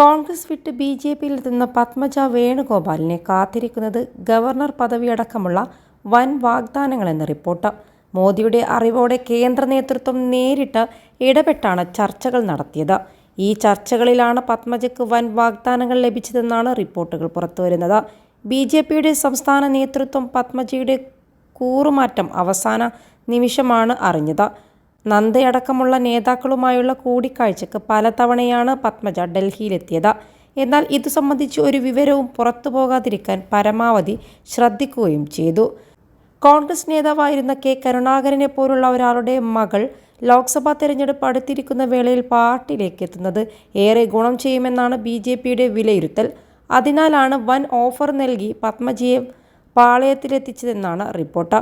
കോൺഗ്രസ് വിട്ട് B J പിയിലെത്തുന്ന പത്മജ വേണുഗോപാലിനെ കാത്തിരിക്കുന്നത് ഗവർണർ പദവിയടക്കമുള്ള വൻ വാഗ്ദാനങ്ങളെന്ന് റിപ്പോർട്ട്. മോദിയുടെ അറിവോടെ കേന്ദ്ര നേതൃത്വം നേരിട്ട് ഇടപെട്ടാണ് ചർച്ചകൾ നടത്തിയത്. ഈ ചർച്ചകളിലാണ് പത്മജയ്ക്ക് വൻ വാഗ്ദാനങ്ങൾ ലഭിച്ചതെന്നാണ് റിപ്പോർട്ടുകൾ പുറത്തുവരുന്നത്. ബി ജെ പിയുടെ സംസ്ഥാന നേതൃത്വം പത്മജയുടെ കൂറുമാറ്റം അവസാന നിമിഷമാണ് അറിഞ്ഞത്. നന്ദയടക്കമുള്ള നേതാക്കളുമായുള്ള കൂടിക്കാഴ്ചക്ക് പലതവണയാണ് പത്മജ ഡൽഹിയിലെത്തിയത്. എന്നാൽ ഇതു സംബന്ധിച്ച് ഒരു വിവരവും പുറത്തു പോകാതിരിക്കാൻ പരമാവധി ശ്രദ്ധിക്കുകയും ചെയ്തു. കോൺഗ്രസ് നേതാവായിരുന്ന കെ കരുണാകരനെ പോലുള്ള ഒരാളുടെ മകൾ ലോക്സഭാ തെരഞ്ഞെടുപ്പ് അടുത്തിരിക്കുന്ന വേളയിൽ പാർട്ടിയിലേക്ക് എത്തുന്നത് ഏറെ ഗുണം ചെയ്യുമെന്നാണ് ബി ജെ പിയുടെ വിലയിരുത്തൽ. അതിനാലാണ് വൻ ഓഫർ നൽകി പത്മജിയെ പാളയത്തിലെത്തിച്ചതെന്നാണ് റിപ്പോർട്ട്.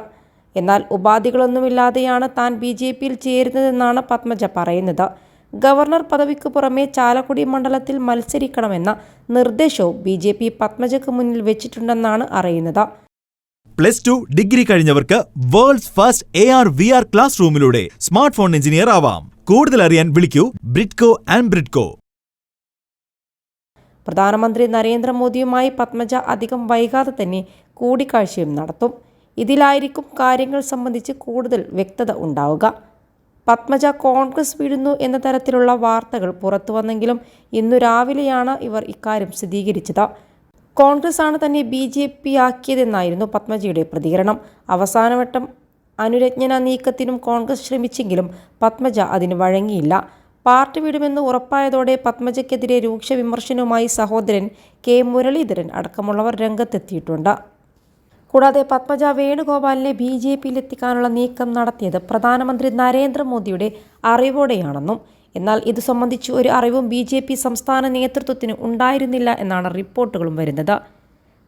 എന്നാൽ ഉപാധികളൊന്നുമില്ലാതെയാണ് താൻ ബി ജെ പിയിൽ ചേരുന്നതെന്നാണ് പത്മജ പറയുന്നത്. ഗവർണർ പദവിക്ക് പുറമെ ചാലക്കുടി മണ്ഡലത്തിൽ മത്സരിക്കണമെന്ന നിർദ്ദേശവും ബി ജെ പി പത്മജയ്ക്ക് മുന്നിൽ വെച്ചിട്ടുണ്ടെന്നാണ് അറിയുന്നത്. Plus two degree കഴിഞ്ഞവർക്ക് world's first A R V R class റൂമിലൂടെ smart phone engineer ആവാം. കൂടുതൽ അറിയാൻ വിളിക്കൂ ബ്രിഡ്കോ ആൻഡ് ബ്രിഡ്കോ പ്രധാനമന്ത്രി നരേന്ദ്രമോദിയുമായി പത്മജ അധികം വൈകാതെ തന്നെ കൂടിക്കാഴ്ചയും നടത്തും. ഇതിലായിരിക്കും കാര്യങ്ങൾ സംബന്ധിച്ച് കൂടുതൽ വ്യക്തത ഉണ്ടാവുക. പത്മജ കോൺഗ്രസ് വിടുന്നു എന്ന തരത്തിലുള്ള വാർത്തകൾ പുറത്തു വന്നെങ്കിലും ഇന്നു രാവിലെയാണ് ഇവർ ഇക്കാര്യം സ്ഥിരീകരിച്ചത്. കോൺഗ്രസ് ആണ് തന്നെ ബി ജെ പി ആക്കിയതെന്നായിരുന്നു പത്മജയുടെ പ്രതികരണം. അവസാനവട്ടം അനുരജ്ഞന നീക്കത്തിനും കോൺഗ്രസ് ശ്രമിച്ചെങ്കിലും പത്മജ അതിന് വഴങ്ങിയില്ല. പാർട്ടി വിടുമെന്ന് ഉറപ്പായതോടെ പത്മജയ്ക്കെതിരെ രൂക്ഷ വിമർശനവുമായി സഹോദരൻ കെ മുരളീധരൻ അടക്കമുള്ളവർ രംഗത്തെത്തിയിട്ടുണ്ട്. കൂടാതെ പത്മജ വേണുഗോപാലിനെ ബി ജെ പിയിലെത്തിക്കാനുള്ള നീക്കം നടത്തിയത് പ്രധാനമന്ത്രി നരേന്ദ്രമോദിയുടെ അറിവോടെയാണെന്നും എന്നാൽ ഇത് സംബന്ധിച്ച് ഒരു അറിവും ബി ജെ പി സംസ്ഥാന നേതൃത്വത്തിന് ഉണ്ടായിരുന്നില്ല എന്നാണ് റിപ്പോർട്ടുകളും വരുന്നത്.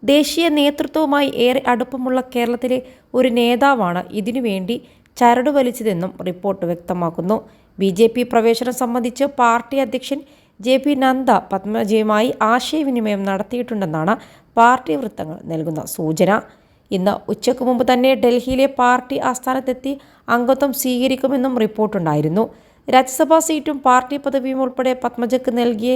ദേശീയ നേതൃത്വവുമായി ഏറെ അടുപ്പമുള്ള കേരളത്തിലെ ഒരു നേതാവാണ് ഇതിനുവേണ്ടി ചരട് വലിച്ചതെന്നും റിപ്പോർട്ട് വ്യക്തമാക്കുന്നു. ബി ജെ പി പ്രവേശനം സംബന്ധിച്ച് പാർട്ടി അധ്യക്ഷൻ ജെ പി നന്ദ പത്മജയുമായി ആശയവിനിമയം നടത്തിയിട്ടുണ്ടെന്നാണ് പാർട്ടി വൃത്തങ്ങൾ നൽകുന്ന സൂചന. ഇന്ന് ഉച്ചയ്ക്ക് മുമ്പ് തന്നെ ഡൽഹിയിലെ പാർട്ടി ആസ്ഥാനത്തെത്തി അംഗത്വം സ്വീകരിക്കുമെന്നും റിപ്പോർട്ടുണ്ടായിരുന്നു. രാജ്യസഭാ സീറ്റും പാർട്ടി പദവിയും ഉൾപ്പെടെ പത്മജക്ക് നൽകിയ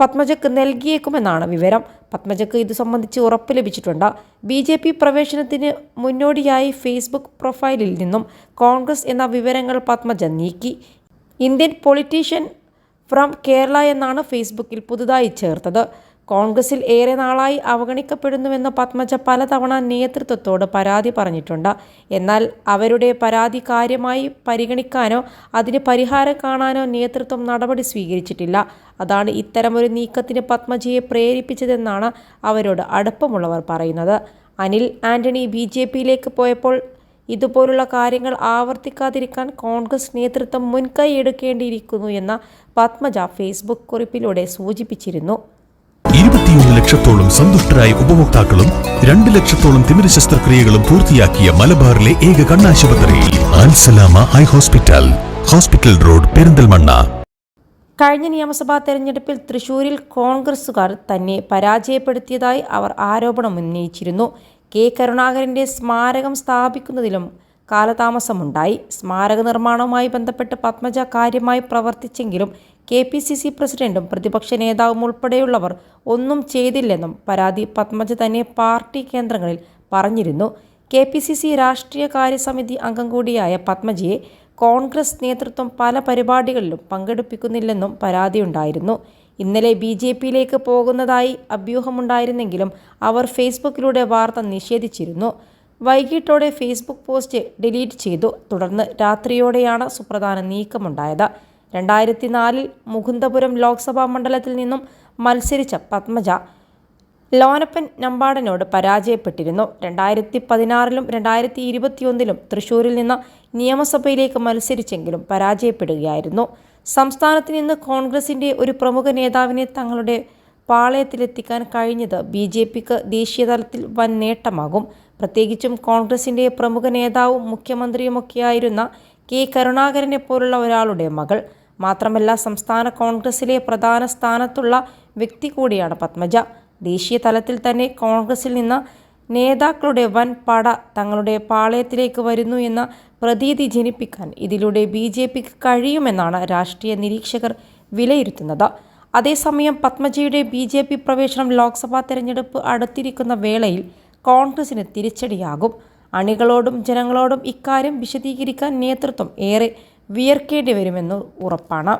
പത്മജക്ക് നൽകിയേക്കുമെന്നാണ് വിവരം. പത്മജക്ക് ഇത് സംബന്ധിച്ച് ഉറപ്പ് ലഭിച്ചിട്ടുണ്ട്. ബി ജെ പി പ്രവേശനത്തിന് മുന്നോടിയായി ഫേസ്ബുക്ക് പ്രൊഫൈലിൽ നിന്നും കോൺഗ്രസ് എന്ന വിവരങ്ങൾ പത്മജ നീക്കി. ഇന്ത്യൻ പൊളിറ്റീഷ്യൻ ഫ്രം കേരള എന്നാണ് ഫേസ്ബുക്കിൽ പുതുതായി ചേർത്തത്. കോൺഗ്രസിൽ ഏറെ നാളായി അവഗണിക്കപ്പെടുന്നുവെന്ന് പത്മജ പലതവണ നേതൃത്വത്തോട് പരാതി പറഞ്ഞിട്ടുണ്ട്. എന്നാൽ അവരുടെ പരാതി കാര്യമായി പരിഗണിക്കാനോ അതിന് പരിഹാരം കാണാനോ നേതൃത്വം നടപടി സ്വീകരിച്ചിട്ടില്ല. അതാണ് ഇത്തരമൊരു നീക്കത്തിന് പത്മജയെ പ്രേരിപ്പിച്ചതെന്നാണ് അവരോട് അടുപ്പമുള്ളവർ പറയുന്നത്. അനിൽ ആന്റണി ബി ജെ പിയിലേക്ക് പോയപ്പോൾ ഇതുപോലുള്ള കാര്യങ്ങൾ ആവർത്തിക്കാതിരിക്കാൻ കോൺഗ്രസ് നേതൃത്വം മുൻകൈ എടുക്കേണ്ടിയിരിക്കുന്നു എന്ന പത്മജ ഫേസ്ബുക്ക് കുറിപ്പിലൂടെ സൂചിപ്പിച്ചിരുന്നു. ഇരുപത്തിയൊന്ന് ലക്ഷത്തോളം സന്തുഷ്ടരായ ഉപഭോക്താക്കളും രണ്ട് ലക്ഷത്തോളം തിമിര ശസ്ത്രക്രിയകളും പൂർത്തിയാക്കിയ മലബാറിലെ ഏക കണ്ണാശുപത്രി. Alsalama eye hospital. Hospital road Perinthalmanna. കഴിഞ്ഞ നിയമസഭാ തെരഞ്ഞെടുപ്പിൽ തൃശൂരിൽ കോൺഗ്രസുകാർ തന്നെ പരാജയപ്പെടുത്തിയതായി അവർ ആരോപണം ഉന്നയിച്ചിരുന്നു. കെ കരുണാകരന്റെ സ്മാരകം സ്ഥാപിക്കുന്നതിലും കാലതാമസമുണ്ടായി. സ്മാരക നിർമ്മാണവുമായി ബന്ധപ്പെട്ട് പത്മജ കാര്യമായി പ്രവർത്തിച്ചെങ്കിലും കെ പി സി സി പ്രസിഡന്റും പ്രതിപക്ഷ നേതാവും ഉൾപ്പെടെയുള്ളവർ ഒന്നും ചെയ്തില്ലെന്നും പരാതി പത്മജ തന്നെ പാർട്ടി കേന്ദ്രങ്ങളിൽ പറഞ്ഞിരുന്നു. കെ പി സി സി രാഷ്ട്രീയ കാര്യസമിതി അംഗം കൂടിയായ പത്മജിയെ കോൺഗ്രസ് നേതൃത്വം പല പരിപാടികളിലും പങ്കെടുപ്പിക്കുന്നില്ലെന്നും പരാതിയുണ്ടായിരുന്നു ഇന്നലെ ബി ജെ പിയിലേക്ക് പോകുന്നതായി അഭ്യൂഹമുണ്ടായിരുന്നെങ്കിലും അവർ ഫേസ്ബുക്കിലൂടെ വാർത്ത നിഷേധിച്ചിരുന്നു. വൈകിട്ടോടെ ഫേസ്ബുക്ക് പോസ്റ്റ് ഡിലീറ്റ് ചെയ്തു. തുടർന്ന് രാത്രിയോടെയാണ് സുപ്രധാന നീക്കമുണ്ടായത്. രണ്ടായിരത്തി നാലിൽ മുകുന്ദപുരം ലോക്സഭാ മണ്ഡലത്തിൽ നിന്നും മത്സരിച്ച പത്മജ ലോനപ്പൻ നമ്പാടനോട് പരാജയപ്പെട്ടിരുന്നു. രണ്ടായിരത്തി പതിനാറിലും രണ്ടായിരത്തി ഇരുപത്തിയൊന്നിലും തൃശൂരിൽ നിന്ന് നിയമസഭയിലേക്ക് മത്സരിച്ചെങ്കിലും പരാജയപ്പെടുകയായിരുന്നു. സംസ്ഥാനത്ത് നിന്ന് കോൺഗ്രസിന്റെ ഒരു പ്രമുഖ നേതാവിനെ തങ്ങളുടെ പാളയത്തിലെത്തിക്കാൻ കഴിഞ്ഞത് ബി ജെ പിക്ക് ദേശീയതലത്തിൽ വൻ നേട്ടമാകും. പ്രത്യേകിച്ചും കോൺഗ്രസിന്റെ പ്രമുഖ നേതാവും മുഖ്യമന്ത്രിയുമൊക്കെയായിരുന്ന കെ കരുണാകരനെ പോലുള്ള ഒരാളുടെ മകൾ. മാത്രമല്ല സംസ്ഥാന കോൺഗ്രസിലെ പ്രധാന സ്ഥാനത്തുള്ള വ്യക്തി കൂടിയാണ് പത്മജ. ദേശീയ തലത്തിൽ തന്നെ കോൺഗ്രസിൽ നിന്ന് നേതാക്കളുടെ വൻ പട തങ്ങളുടെ പാളയത്തിലേക്ക് വരുന്നു എന്ന പ്രതീതി ജനിപ്പിക്കാൻ ഇതിലൂടെ ബി ജെ പിക്ക് കഴിയുമെന്നാണ് രാഷ്ട്രീയ നിരീക്ഷകർ വിലയിരുത്തുന്നത്. അതേസമയം പത്മജയുടെ ബി ജെ പി പ്രവേശനം ലോക്സഭാ തെരഞ്ഞെടുപ്പ് അടുത്തിരിക്കുന്ന വേളയിൽ കോൺഗ്രസിന് തിരിച്ചടിയാകും. അണികളോടും ജനങ്ങളോടും ഇക്കാര്യം വിശദീകരിക്കാൻ നേതൃത്വം ഏറെ വിയർക്കേണ്ടി വരുമെന്ന് ഉറപ്പാണ്.